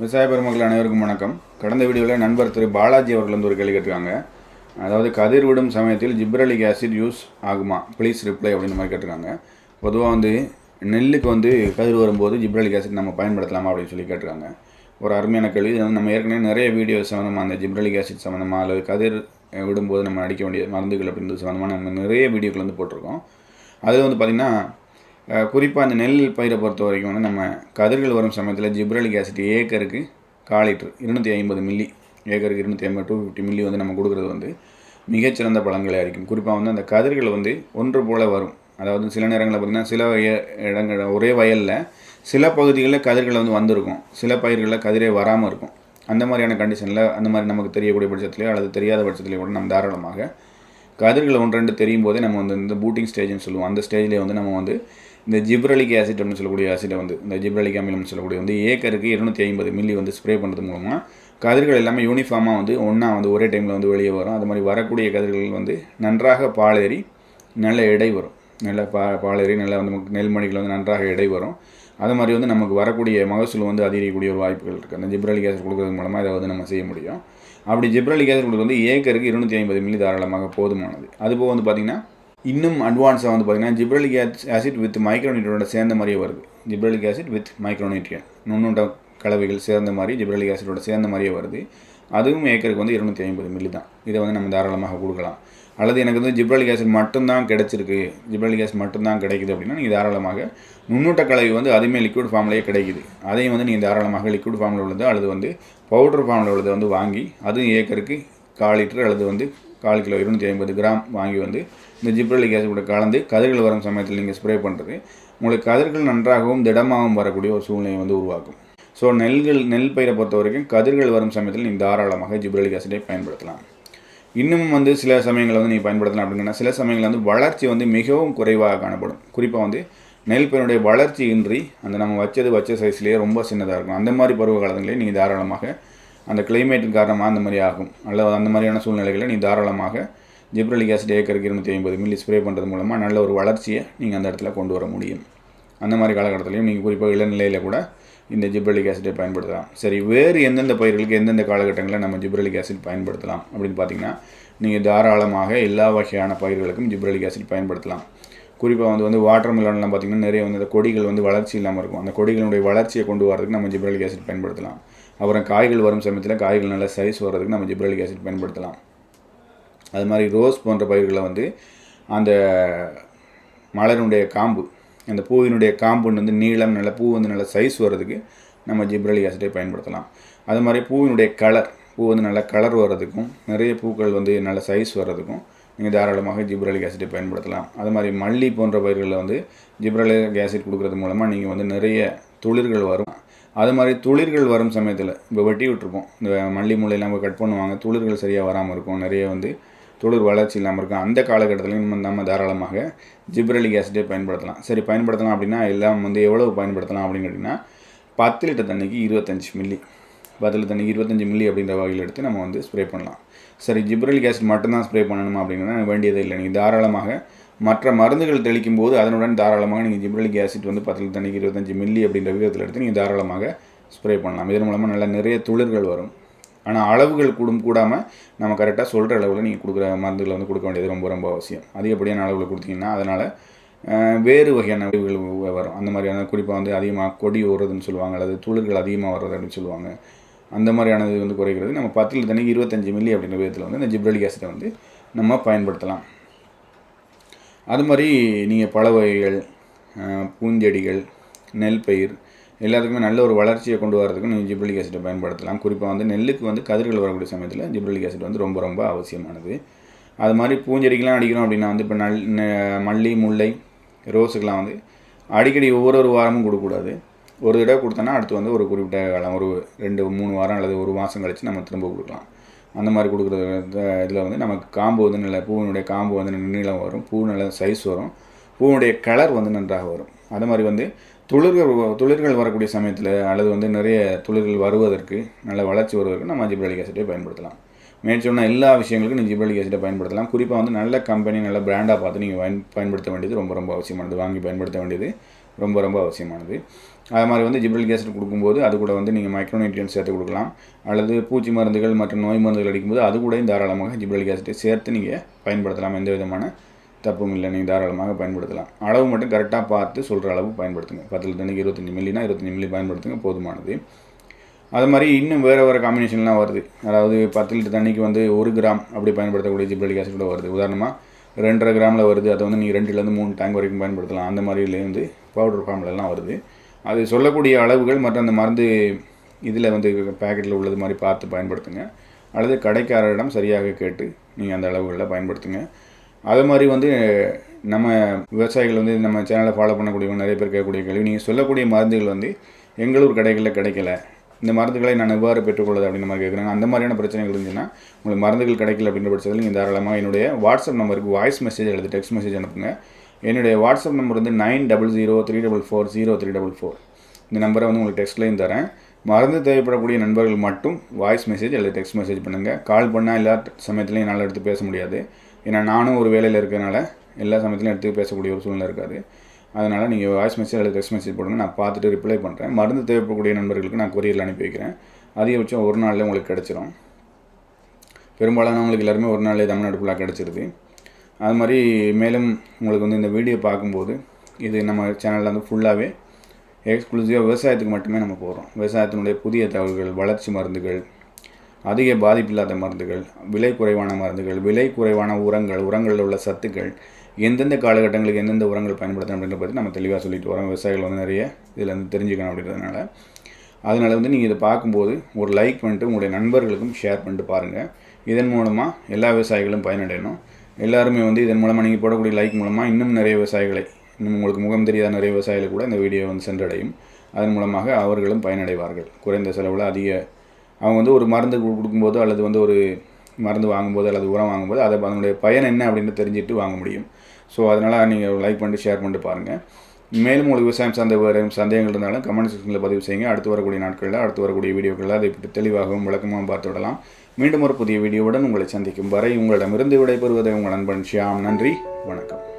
விவசாய பெருமக்கள் அனைவருக்கும் வணக்கம். கடந்த வீடியோவில் நண்பர் திரு பாலாஜி அவர்கள் வந்து ஒரு கேள்வி கேட்டிருக்காங்க. அதாவது கதிர் விடும் சமயத்தில் ஜிப்ரலிக் ஆசிட் யூஸ் ஆகுமா? ப்ளீஸ் ரிப்ளை அப்படின்னு மாதிரி கேட்டிருக்காங்க. பொதுவாக வந்து நெல்லுக்கு வந்து கதிர் வரும்போது ஜிப்ரலிக் ஆசிட் நம்ம பயன்படுத்தலாமா அப்படின்னு சொல்லி கேட்டிருக்காங்க. ஒரு அருமையான கேள்வி. இது வந்து நம்ம ஏற்கனவே நிறைய வீடியோ சம்மந்தமாக அந்த ஜிப்ரலிக் ஆசிட் சம்மந்தமாக அல்லது கதிர் விடும்போது நம்ம அடிக்க வேண்டிய மருந்துகள் அப்படின்றது சம்மந்தமாக நம்ம நிறைய வீடியோக்கள் வந்து போட்டிருக்கோம். அது வந்து பார்த்திங்கன்னா குறிப்பாக அந்த நெல் பயிரை பொறுத்த வரைக்கும் வந்து நம்ம கதிர்கள் வரும் சமயத்தில் ஜிப்ரலிக் ஆசிட் ஏக்கருக்கு கால் லிட்டர் இருநூற்றி ஐம்பது மில்லி ஏக்கருக்கு இருநூற்றி ஐம்பது டூ ஃபிஃப்டி மில்லி வந்து நம்ம கொடுக்குறது வந்து மிகச்சிறந்த பழங்களை இருக்கும் குறிப்பாக வந்து அந்த கதிர்கள் வந்து ஒன்று போல் வரும். அதாவது சில நேரங்களில் பார்த்திங்கன்னா சில வய- இடங்கள் ஒரே வயலில் சில பகுதிகளில் கதிர்கள் வந்து வந்திருக்கும். சில பயிர்களில் கதிரே வராமல் இருக்கும். அந்த மாதிரியான கண்டிஷனில் அந்த மாதிரி நமக்கு தெரியக்கூடிய பட்சத்துலேயோ அல்லது தெரியாத பட்சத்துலேயோ கூட நம்ம தாராளமாக கதிர்கள் ஒன்று ரெண்டு தெரியும் போதே நம்ம வந்து இந்த பூட்டிங் ஸ்டேஜ்னு சொல்லுவோம். அந்த ஸ்டேஜ்லேயே வந்து நம்ம வந்து இந்த ஜிப்ரலிக் ஆசிட் அப்படின்னு சொல்லக்கூடிய ஆசிட்டை வந்து இந்த ஜிப்ரலிக் அமிலம்னு சொல்லக்கூடிய வந்து ஏக்கருக்கு இருநூற்றி ஐம்பது மில்லி வந்து ஸ்ப்ரே பண்ணுறது மூலமாக கதிர்கள் எல்லாமே யூனிஃபார்மாக வந்து ஒன்றா வந்து ஒரே டைமில் வந்து வெளியே வரும். அது மாதிரி வரக்கூடிய கதிர்கள் வந்து நன்றாக பாலேறி நல்ல எடை வரும். நல்ல பா பாலேறி நல்லா வந்து நமக்கு நெல்மணிகள் வந்து நன்றாக எடை வரும். அது மாதிரி வந்து நமக்கு வரக்கூடிய மகசூல் வந்து அதிகரிக்கக்கூடிய ஒரு வாய்ப்புகள் இருக்குது அந்த ஜிப்ரலிக் ஆசிட் கொடுக்கறது மூலமாக இதை வந்து நம்ம செய்ய முடியும். அப்படி ஜிப்ரலிக் ஆசிட் கொடுக்குறது வந்து ஏக்கருக்கு இருநூற்றி ஐம்பது மில்லி தாராளமாக போதுமானது. அதுபோக வந்து பார்த்திங்கன்னா இன்னும் அட்வான்ஸாக வந்து பார்த்திங்கன்னா ஜிப்ரலிக் ஆசிட் வித் மைக்ரோனியூட்ரியனோட சேர்ந்த மாதிரியே வருது. ஜிப்ரலிக் ஆசிட் வித் மைக்ரோனியூட்ரியன் நுண்ணுண்ட கலவைகள் சேர்ந்த மாதிரி ஜிப்ரலிக் ஆசிடோட சேர்ந்த மாதிரியே வருது. அதுவும் ஏக்கருக்கு வந்து இருநூற்றி ஐம்பது மில்லி தான் இதை வந்து நம்ம தாராளமாக கொடுக்கலாம். அல்லது எனக்கு வந்து ஜிப்ரலிக் ஆசிட் மட்டும்தான் கிடைச்சிருக்கு. ஜிப்ரலிக் ஆசிட் மட்டும்தான் கிடைக்குது அப்படின்னா நீங்கள் தாராளமாக நுண்ணூட்ட கலவை வந்து அதுவுமே லிக்விட் ஃபார்ம்லேயே கிடைக்குது. அதையும் வந்து நீங்கள் தாராளமாக லிக்விட் ஃபார்மில் உள்ளது அல்லது வந்து பவுடர் ஃபார்மில் உள்ளதை வந்து வாங்கி அதுவும் ஏக்கருக்கு கால் லிட்டர் அல்லது வந்து கால் கிலோ இருநூற்றி ஐம்பது கிராம் வாங்கி வந்து இந்த ஜிப்ரலிக் ஆசிட் கூட கலந்து கதிர்கள் வரும் சமயத்தில் நீங்கள் ஸ்ப்ரே பண்ணுறது உங்களுக்கு கதிர்கள் நன்றாகவும் திடமாகவும் வரக்கூடிய ஒரு சூழ்நிலையை வந்து உருவாக்கும். ஸோ நெல்கள் நெல் பயிரை பொறுத்த வரைக்கும் கதிர்கள் வரும் சமயத்தில் நீங்கள் தாராளமாக ஜிப்ரலிக் ஆசிடை பயன்படுத்தலாம். இன்னும் வந்து சில சமயங்களில் வந்து நீங்கள் பயன்படுத்தலாம் அப்படின்னா சில சமயங்களில் வந்து வளர்ச்சி வந்து மிகவும் குறைவாக காணப்படும். குறிப்பாக வந்து நெல் பயினுடைய வளர்ச்சி இன்றி அந்த நம்ம வச்சது வச்ச சைஸ்லேயே ரொம்ப சின்னதாக இருக்கும். அந்த மாதிரி பருவ காலங்களிலே நீங்கள் தாராளமாக அந்த கிளைமேட்டின் காரணமாக அந்த மாதிரி ஆகும். அல்லது அந்த மாதிரியான சூழ்நிலைகளை நீங்கள் தாராளமாக ஜிப்ரலிக் ஆசிட் ஏக்கருக்கு இருநூற்றி ஐம்பது மில்லி ஸ்ப்ரே பண்ணுறது மூலமாக நல்ல ஒரு வளர்ச்சியை நீங்கள் அந்த இடத்துல கொண்டு வர முடியும். அந்த மாதிரி காலகட்டத்திலையும் நீங்கள் குறிப்பாக இளநிலையில் கூட இந்த ஜிப்ரலிக் ஆசிட்டை பயன்படுத்தலாம். சரி வேறு எந்தெந்த பயிர்களுக்கு எந்தெந்த காலகட்டங்களில் நம்ம ஜிப்ரலிக் ஆசிட் பயன்படுத்தலாம் அப்படின்னு பார்த்தீங்கன்னா நீங்கள் தாராளமாக எல்லா வகையான பயிர்களுக்கும் ஜிப்ரலிக் ஆசிட் பயன்படுத்தலாம். குறிப்பாக வந்து வந்து வாட்டர் மிலன்லாம் பார்த்திங்கன்னா நிறைய வந்து அந்த கொடிகள் வந்து வளர்ச்சி இல்லாமல் இருக்கும். அந்த கொடிகளுடைய வளர்ச்சியை கொண்டு வரதுக்கு நம்ம ஜிப்ரலிக் ஆசிட் பயன்படுத்தலாம். அப்புறம் காய்கள் வரும் சமயத்தில் காய்கள் நல்ல சைஸ் வர்றதுக்கு நம்ம ஜிப்ரலிக் ஆசிட் பயன்படுத்தலாம். அது மாதிரி ரோஸ் போன்ற பயிர்களை வந்து அந்த மலருடைய காம்பு அந்த பூவினுடைய காம்பு வந்து நீளம் நல்ல பூ வந்து நல்ல சைஸ் வர்றதுக்கு நம்ம ஜிப்ரலி ஆசிட்டை பயன்படுத்தலாம். அது மாதிரி பூவினுடைய கலர் பூ வந்து நல்ல கலர் வர்றதுக்கும் நிறைய பூக்கள் வந்து நல்ல சைஸ் வர்றதுக்கும் நீங்கள் தாராளமாக ஜிப்ரலிக் ஆசிட்டை பயன்படுத்தலாம். அது மாதிரி மல்லி போன்ற பயிர்களில் வந்து ஜிப்ரலிக் ஆசிட் கொடுக்கறது மூலமாக நீங்கள் வந்து நிறைய துளிர்கள் வரும். அது மாதிரி துளிர்கள் வரும் சமயத்தில் இப்போ வெட்டி விட்டுருப்போம். இந்த மல்லி முள்ளையெல்லாம் கட் பண்ணுவாங்க துளிர்கள் சரியாக வராமல் இருக்கும். நிறைய வந்து தொழில் வளர்ச்சி இல்லாமல் இருக்கும் அந்த காலகட்டத்திலையும் நம்ம தாராளமாக ஜிப்ரலிக் ஆசிட்டை பயன்படுத்தலாம். சரி பயன்படுத்தலாம் அப்படின்னா எல்லாம் வந்து எவ்வளவு பயன்படுத்தலாம் அப்படின்னு கேட்டிங்கன்னா பத்து லிட்டர் தண்ணிக்கு இருபத்தஞ்சி மில்லி பத்து லிட்டர் இருபத்தஞ்சி மில்லி அப்படின்ற வகையில் எடுத்து நம்ம வந்து ஸ்ப்ரே பண்ணலாம். சரி ஜிப்ரலிக் ஆசிட் மட்டும்தான் ஸ்ப்ரே பண்ணணுமா அப்படின்னா வேண்டியதே இல்லை. நீங்கள் தாராளமாக மற்ற மருந்துகள் தெளிக்கும் போது அதனுடன் தாராளமாக நீங்கள் ஜிப்ரலிக் ஆசிட் வந்து பத்து லிட்டர் தண்ணிக்கு இருபத்தஞ்சி மில்லி அப்படின்ற விகிதத்தில் எடுத்து நீங்கள் தாராளமாக ஸ்ப்ரே பண்ணலாம். இதன் மூலமாக நல்ல நிறைய துளிர்கள் வரும். ஆனால் அளவுகள் கூடும் கூடாமல் நம்ம கரெக்டாக சொல்கிற அளவில் நீங்கள் கொடுக்குற மருந்துகளை வந்து கொடுக்க வேண்டியது ரொம்ப ரொம்ப அவசியம். அதிகப்படியான அளவில் கொடுத்தீங்கன்னா அதனால் வேறு வகையான விளைவுகள் வரும். அந்த மாதிரியான குறிப்பாக வந்து அதிகமாக கொடி ஓடுறதுன்னு சொல்லுவாங்க அல்லது துளிர்கள் அதிகமாக வர்றது அப்படின்னு சொல்லுவாங்க. அந்த மாதிரியானது வந்து குறைக்கிறது. நம்ம பத்தில் தண்ணிக்கு இருபத்தஞ்சி மில்லி அப்படின்ற விதத்தில் வந்து இந்த ஜிப்ரலிக் ஆசிட்டை வந்து நம்ம பயன்படுத்தலாம். அது மாதிரி நீங்கள் பழ வகைகள் பூஞ்செடிகள் நெல் பயிர் எல்லாத்துக்குமே நல்ல ஒரு வளர்ச்சியை கொண்டு வரதுக்கு நீங்கள் ஜிப்ரலிக் ஆசிட்டை பயன்படுத்தலாம். குறிப்பாக வந்து நெல்லுக்கு வந்து கதிர்கள் வரக்கூடிய சமயத்தில் ஜிப்ரலிக் ஆசிட் வந்து ரொம்ப ரொம்ப அவசியமானது. அது மாதிரி பூஞ்செடிக்கெலாம் அடிக்கிறோம் அப்படின்னா வந்து இப்போ நல் மல்லி முல்லை ரோஸுக்கெலாம் வந்து அடிக்கடி ஒவ்வொரு ஒரு வாரமும் கொடுக்கக்கூடாது. ஒரு தடவை கொடுத்தோன்னா அடுத்து வந்து ஒரு குறிப்பிட்ட காலம் ஒரு ரெண்டு மூணு வாரம் அல்லது ஒரு மாதம் கழித்து நம்ம திரும்ப கொடுக்கலாம். அந்த மாதிரி கொடுக்குறது இதில் வந்து நமக்கு காம்பு வந்து நல்ல பூவினுடைய காம்பு வந்து நீளம் வரும் பூ நல்ல சைஸ் வரும் பூவினுடைய கலர் வந்து நன்றாக வரும். அது மாதிரி வந்து துளிர்கள் வ- துளிர்கள் வரக்கூடிய சமயத்தில் அல்லது வந்து நிறைய துளிர்கள் வருவதற்கு நல்ல வளர்ச்சி வருவதற்கு நம்ம ஜிப்ரலிக் ஆசிட்டை பயன்படுத்தலாம். மேற்சொன்ன எல்லா விஷயங்களுக்கும் நீங்கள் ஜிப்ரலிக் ஆசிட்டை பயன்படுத்தலாம். குறிப்பாக வந்து நல்ல கம்பெனி நல்ல பிராண்டாக பார்த்து நீங்கள் பயன் பயன்படுத்த வேண்டியது ரொம்ப ரொம்ப அவசியமானது. வாங்கி பயன்படுத்த வேண்டியது ரொம்ப ரொம்ப அவசியமானது. அது மாதிரி வந்து ஜிப்ரலிக் ஆசிட் கொடுக்கும்போது அது கூட வந்து நீங்கள் மைக்ரோநியூட்ரியன்ஸ் சேர்த்து கொடுக்கலாம். அல்லது பூச்சி மருந்துகள் மற்றும் நோய் மருந்துகள் அடிக்கும்போது அது கூட தாராளமாக ஜிப்ரலிக் ஆசிட்டை சேர்த்து நீங்கள் பயன்படுத்தலாம். எந்த விதமான தப்பும் இல்லை நீங்கள் தாராளமாக பயன்படுத்தலாம். அளவு மட்டும் கரெக்டாக பார்த்து சொல்கிற அளவு பயன்படுத்துங்க. பத்தில் தண்ணிக்கு இருபத்தஞ்சி மில்லினா இருபத்தஞ்சி மில்லி பயன்படுத்துங்க போதுமானது. அது மாதிரி இன்னும் வேறு வேறு காம்பினேஷன்லாம் வருது. அதாவது பத்து லிட்டர் தண்ணிக்கு வந்து ஒரு கிராம் அப்படி பயன்படுத்தக்கூடிய ஜிப்ரலிக் ஆசிட் கூட வருது. உதாரணமாக ரெண்டரை கிராமில் வருது அதை வந்து நீங்கள் ரெண்டுலேருந்து மூணு டேங்க் வரைக்கும் பயன்படுத்தலாம். அந்த மாதிரிலேருந்து பவுடர் ஃபார்ம்லலாம் வருது. அது சொல்லக்கூடிய அளவுகள் மற்றும் அந்த மருந்து இதில் வந்து பேக்கெட்டில் உள்ளது மாதிரி பார்த்து பயன்படுத்துங்க. அல்லது கடைக்காரரிடம் சரியாக கேட்டு நீங்கள் அந்த அளவுகளில் பயன்படுத்துங்க. அது மாதிரி வந்து நம்ம விவசாயிகள் வந்து நம்ம சேனலை ஃபாலோ பண்ணக்கூடியவங்க நிறைய பேர் கேட்கக்கூடிய கேள்வி. நீங்கள் சொல்லக்கூடிய மருந்துகள் வந்து எங்களூர் கடைகளில் கிடைக்கல. இந்த மருந்துகளை நான் எவ்வாறு பெற்றுக்கொள்வது அப்படின்னு மாதிரி கேட்குறாங்க. அந்த மாதிரியான பிரச்சனைகள் இருந்துச்சுன்னா உங்களுக்கு மருந்துகள் கிடைக்கல அப்படின்ற பட்சத்தில் நீங்கள் தாராளமாக என்னுடைய வாட்ஸ்அப் நம்பருக்கு வாய்ஸ் மெசேஜ் அல்லது டெக்ஸ்ட் மெசேஜ் அனுப்புங்க. என்னுடைய வாட்ஸ்அப் நம்பர் வந்து nine double zero three double four zero three double four இந்த நம்பரை வந்து உங்களுக்கு டெக்ஸ்ட்லேயும் தரேன். மருந்து தேவைப்படக்கூடிய நண்பர்கள் மட்டும் வாய்ஸ் மெசேஜ் அல்லது டெக்ஸ்ட் மெசேஜ் பண்ணுங்கள் கால் பண்ணால் எல்லா சமயத்துலையும் என்னால் எடுத்து பேச முடியாது. ஏன்னா நானும் ஒரு வேலையில் இருக்கிறனால எல்லா சமயத்திலும் எடுத்து பேசக்கூடிய ஒரு சூழ்நிலை இருக்காது. அதனால் நீங்கள் வாய்ஸ் மெசேஜ் அல்லது டெக்ஸ்ட் மெசேஜ் போடுங்க. நான் பார்த்துட்டு ரிப்ளை பண்ணுறேன் மருந்து தேவைப்படக்கூடிய நண்பர்களுக்கு நான் கொரியரில் அனுப்பி வைக்கிறேன். அதிகபட்சம் ஒரு நாளில் உங்களுக்கு கிடச்சிரும். பெரும்பாலானவங்களுக்கு எல்லாருமே ஒரு நாளில் தமிழ்நாடு ஃபுல்லாக கிடச்சிருது. அது மாதிரி மேலும் உங்களுக்கு வந்து இந்த வீடியோ பார்க்கும்போது இது நம்ம சேனலில் வந்து ஃபுல்லாகவே எக்ஸ்க்ளூசிவாக விவசாயத்துக்கு மட்டுமே நம்ம போகிறோம் விவசாயத்தினுடைய புதிய தகவல்கள் வளர்ச்சி மருந்துகள் அதிக பாதிப்பில்லாத மருந்துகள் விலை குறைவான மருந்துகள் விலை குறைவான உரங்கள் உரங்களில் உள்ள சத்துக்கள் எந்தெந்த காலகட்டங்களுக்கு எந்தெந்த உரங்கள் பயன்படுத்தணும் அப்படின்றத பற்றி நம்ம தெளிவாக சொல்லிட்டு வரோம். விவசாயிகள் வந்து நிறைய இதில் வந்து தெரிஞ்சுக்கணும் அப்படின்றதுனால. அதனால் வந்து நீங்கள் இதை பார்க்கும்போது ஒரு லைக் பண்ணிட்டு உங்களுடைய நண்பர்களுக்கும் ஷேர் பண்ணிட்டு பாருங்கள் இதன் மூலமாக எல்லா விவசாயிகளும் பயனடையணும். எல்லாருமே வந்து இதன் மூலமாக நீங்கள் போடக்கூடிய லைக் மூலமாக இன்னும் நிறைய விவசாயிகளை இன்னும் உங்களுக்கு முகம் தெரியாத நிறைய விவசாயிகள் கூட இந்த வீடியோ வந்து சென்றடையும். அதன் மூலமாக அவர்களும் பயனடைவார்கள். குறைந்த செலவில் அதிக அவங்க வந்து ஒரு மருந்து கு- கொடுக்கும்போது அல்லது வந்து ஒரு மருந்து வாங்கும்போது அல்லது உரம் வாங்கும்போது அதை அதனுடைய பயன் என்ன அப்படின்னு தெரிஞ்சுட்டு வாங்க முடியும். ஸோ அதனால் நீங்கள் லைக் பண்ணிட்டு ஷேர் பண்ணிட்டு பாருங்கள் மேலும் உங்களுக்கு விவசாயம் சார்ந்த வேறு சந்தேகங்கள் இருந்தாலும் கமெண்ட் செக்ஷனில் பதிவு செய்யுங்க. அடுத்து வரக்கூடிய நாட்களில் அடுத்து வரக்கூடிய வீடியோக்களில் அதை இப்படி தெளிவாகவும் விளக்கமாகவும் பார்த்து விடலாம். மீண்டும் ஒரு புதிய வீடியோவுடன் உங்களை சந்திக்கும் வரை உங்களிடமிருந்து விடைபெறுவதை உங்கள் நண்பன் ஷியாம். நன்றி வணக்கம்.